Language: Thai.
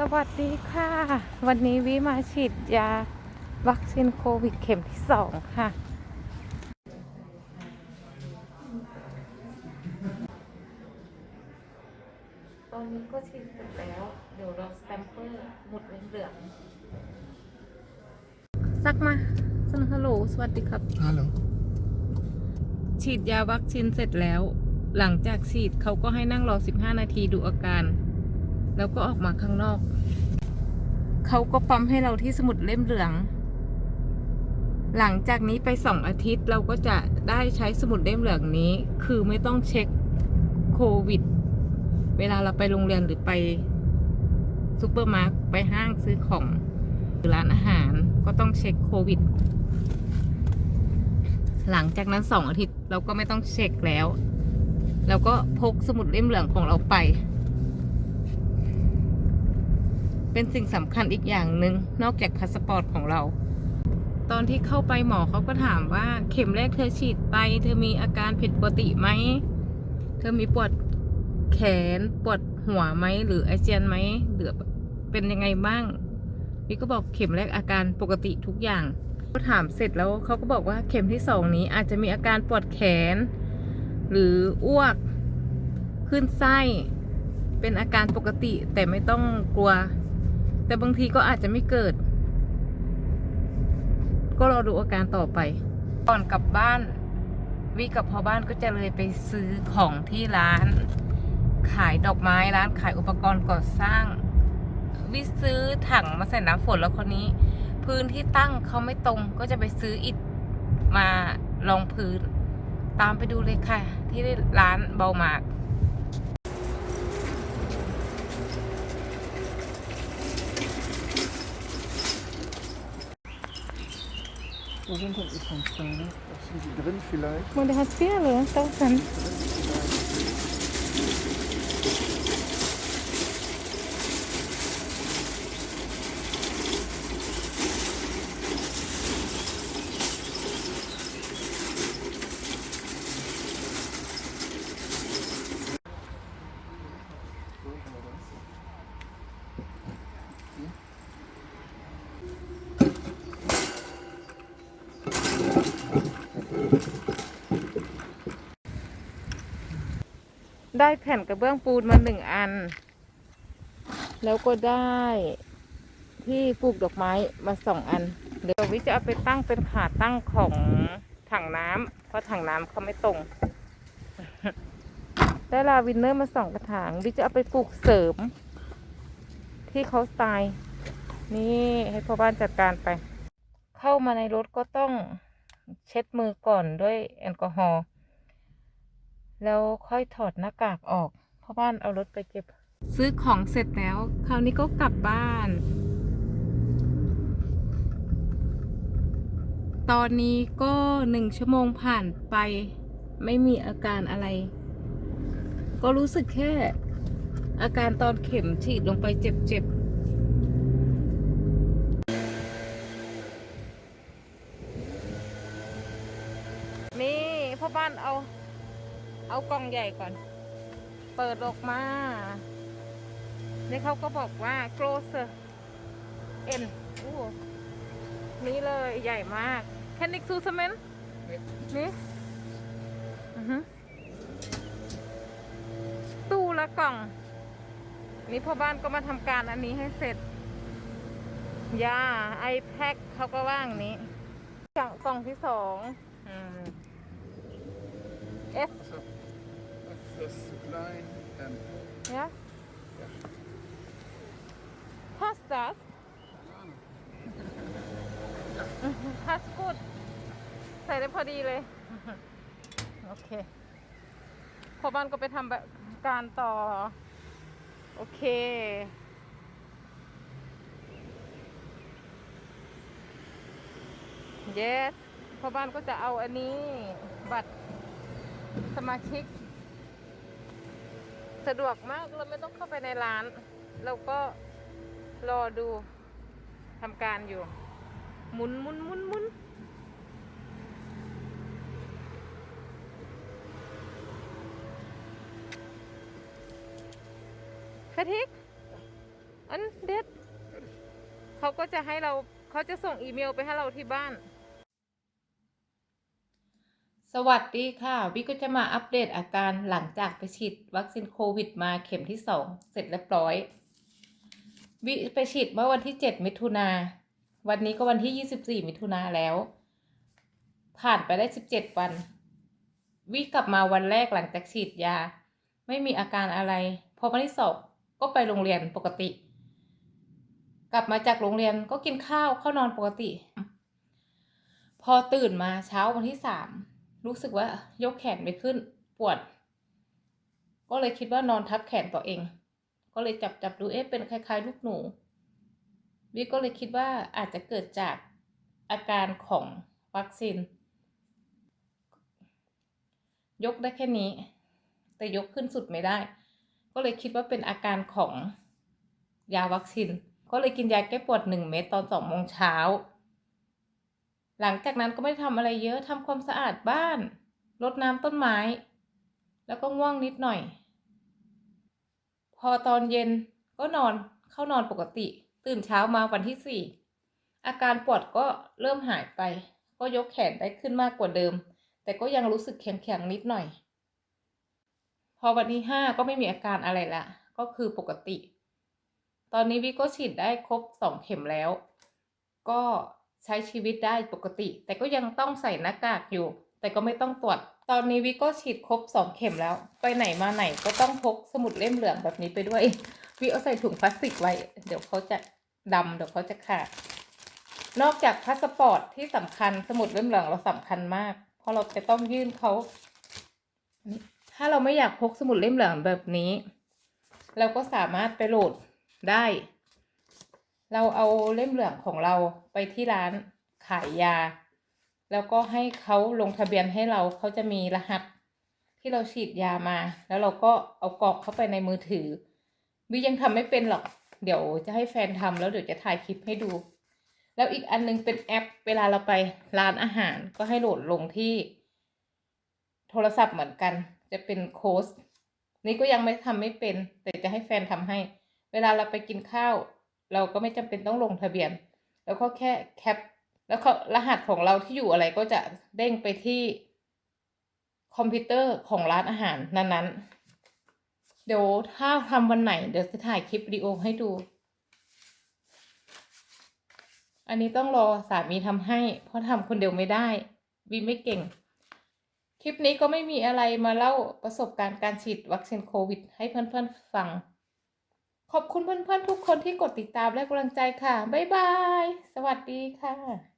สวัสดีค่ะ วันนี้วิมาฉีดยาวัคซีนโควิดเข็มที่สองค่ะ ตอนนี้ก็ฉีดเสร็จแล้ว เดี๋ยวเราสแตมเปอร์หมดเหลืองๆซักมาสนฮัลโหลสวัสดีครับ Hallo. ฉีดยาวัคซีนเสร็จแล้ว หลังจากฉีดเขาก็ให้นั่งรอ 15 นาทีดูอาการ แล้วก็ออกมาข้างนอก เขาก็ปั๊มให้เราที่สมุดเล่มเหลือง หลังจากนี้ไปสองอาทิตย์เราก็จะได้ใช้สมุดเล่มเหลืองนี้ คือไม่ต้องเช็คโควิด เวลาเราไปโรงเรียนหรือไปซูเปอร์มาร์ทไปห้างซื้อของหรือร้านอาหารก็ต้องเช็คโควิด หลังจากนั้นสองอาทิตย์เราก็ไม่ต้องเช็คแล้วเราก็พกสมุดเล่มเหลืองของเราไป เป็นสิ่งสำคัญอีกอย่างหนึ่งนอกจากพาสปอร์ตของเรา ตอนที่เข้าไปหมอเขาก็ถามว่าเข็มแรกเธอฉีดไป เธอมีอาการผิดปกติไหม เธอมีปวดแขนปวดหัวไหมหรืออาเจียนไหมหรือเป็นยังไงบ้างพี่ก็บอกเข็มแรกอาการปกติทุกอย่างก็ถามเสร็จแล้วเขาก็บอกว่าเข็มที่สองนี้อาจจะมีอาการปวดแขน หรืออ้วกขึ้นไส้ เป็นอาการปกติแต่ไม่ต้องกลัว แต่บางทีก็อาจจะไม่เกิด ก็รอดูอาการต่อไป ก่อนกลับบ้านวิกับพอบ้านก็จะเลยไปซื้อของที่ร้าน ขายดอกไม้ร้านขายอุปกรณ์ก่อสร้าง วิซื้อถังมาใส่น้ำฝนแล้วคนนี้ พื้นที่ตั้งเขาไม่ตรงก็จะไปซื้ออิฐมารองพื้น ตามไปดูเลยค่ะ ที่ร้านเบามาก Wo sind denn Übungssteine? Was sind die drin vielleicht? มันจะฮัตเซียเหรอเต้าสัน ได้แผ่นกระเบื้องปูนมาหนึ่งอัน แล้วก็ได้ที่ปลูกดอกไม้มาสองอัน เดี๋ยววิจะเอาไปตั้งเป็นขาตั้งของถังน้ำเพราะถังน้ำเขาไม่ตรง ได้ลาวินเนอร์มาสองกระถาง วิจะเอาไปปลูกเสริม ที่เขาตาย นี่ให้พ่อบ้านจัดการไป เข้ามาในรถก็ต้องเช็ดมือก่อนด้วยแอลกอฮอล์ แล้วค่อยถอดหน้ากากออก เพราะบ้านเอารถไปเก็บ ซื้อของเสร็จแล้ว คราวนี้ก็กลับบ้าน ตอนนี้ก็หนึ่งชั่วโมงผ่านไป ไม่มีอาการอะไร ก็รู้สึกแค่ อาการตอนเข็มฉีดลงไปเจ็บๆนี่พ่อบ้านเอา เอากล่องใหญ่ก่อน เปิดออกมานี่เขาก็บอกว่า closer n โอ้นี่เลยใหญ่มาก Can ik zoeken men นี่อือฮึตู้ละกล่อง นี่พ่อบ้านก็มาทำการอันนี้ให้เสร็จยา iPad เขาก็ว่างนี้กล่องกล่องที่สองอืม S Das ist zu klein. Ähm, Ja? Passt das? Passt gut ใส่ได้พอดีเลย โอเคพอบ้านก็ไปทำแบบการต่อ โอเค yes พอบ้านก็จะเอาอันนี้ บัตร สมาชิก สะดวกมากเราไม่ต้องเข้าไปในร้าน เราก็รอดูทำการอยู่ หมุนหมุนหมุนหมุนฟทิกอันเด็ดเขาก็จะให้เราเขาจะส่งอีเมลไปให้เราที่บ้าน สวัสดีค่ะ วิก็จะมาอัปเดตอาการหลังจากไปฉีดวัคซีนโควิดมาเข็มที่สองเสร็จเรียบร้อย วิไปฉีดเมื่อวันที่ 7 มิถุนา วันนี้ก็วันที่ 24 มิถุนาแล้ว ผ่านไปได้ 17 วัน วิกลับมาวันแรกหลังจากฉีดยา ไม่มีอาการอะไร พอวันที่สองก็ไปโรงเรียนปกติ กลับมาจากโรงเรียนก็กินข้าวเข้านอนปกติ พอตื่นมาเช้าวันที่สาม รู้สึกว่ายกแขนไม่ขึ้น ปวด ก็เลยคิดว่านอนทับแขนตัวเอง ก็เลยจับจับดูเอ๊ะเป็นคล้าย ๆ ลูกหนูวิก็เลยคิดว่าอาจจะเกิดจากอาการของวัคซีน ยกได้แค่นี้ แต่ยกขึ้นสุดไม่ได้ ก็เลยคิดว่าเป็นอาการของยาวัคซีน ก็เลยกินยาแก้ปวดหนึ่งเม็ดตอนสองโมงเช้า หลังจากนั้นก็ไม่ได้ทำอะไรเยอะทำความสะอาดบ้านรดน้ำต้นไม้ แล้วก็ง่วงนิดหน่อย พอตอนเย็นก็นอนเข้านอนปกติ ตื่นเช้ามาวันที่สี่อาการปวดก็เริ่มหายไป ก็ยกแขนได้ขึ้นมากกว่าเดิม แต่ก็ยังรู้สึกแข็งๆนิดหน่อย พอวันที่ห้าก็ไม่มีอาการอะไรละก็คือปกติ ตอนนี้วิก็ฉีดได้ครบสองเข็มแล้ว ก็ ใช้ชีวิตได้ปกติ แต่ก็ยังต้องใส่หน้ากากอยู่ แต่ก็ไม่ต้องตรวจ ตอนนี้วิก็ฉีดครบสองเข็มแล้ว ไปไหนมาไหนก็ต้องพกสมุดเล่มเหลืองแบบนี้ไปด้วย วิเอาใส่ถุงพลาสติกไว้ เดี๋ยวเขาจะดำเดี๋ยวเขาจะขาด นอกจากพาสปอร์ตที่สำคัญสมุดเล่มเหลืองเราสำคัญมาก เพราะเราจะต้องยื่นเขาถ้าเราไม่อยากพกสมุดเล่มเหลืองแบบนี้ เราก็สามารถไปโหลดได้ เราเอาเล่มเหลืองของเราไปที่ร้านขายยา แล้วก็ให้เขาลงทะเบียนให้เราเขาจะมีรหัสที่เราฉีดยามา แล้วเราก็เอากรอกเข้าไปในมือถือวิยังทำไม่เป็นหรอก เดี๋ยวจะให้แฟนทำแล้วเดี๋ยวจะถ่ายคลิปให้ดู แล้วอีกอันนึงเป็นแอป เวลาเราไปร้านอาหารก็ให้โหลดลงที่ โทรศัพท์เหมือนกัน จะเป็นโค้ดนี่ก็ยังไม่ทำไม่เป็น แต่จะให้แฟนทำให้ เวลาเราไปกินข้าว เราก็ไม่จำเป็นต้องลงทะเบียน แล้วก็แค่แคป แล้วก็รหัสของเราที่อยู่อะไรก็จะเด้งไปที่คอมพิวเตอร์ของร้านอาหารนั้นๆ เดี๋ยวถ้าทำวันไหน เดี๋ยวจะถ่ายคลิปวิดีโอให้ดู อันนี้ต้องรอสามีทำให้ เพราะทำคนเดียวไม่ได้วีไม่เก่ง คลิปนี้ก็ไม่มีอะไรมาเล่าประสบการณ์การฉีดวัคซีนโควิด ให้เพื่อนๆฟัง อบคุณเพื่อนๆทุกคนที่กดติดตามและกำลังใจค่ะ บ๊ายบาย สวัสดีค่ะ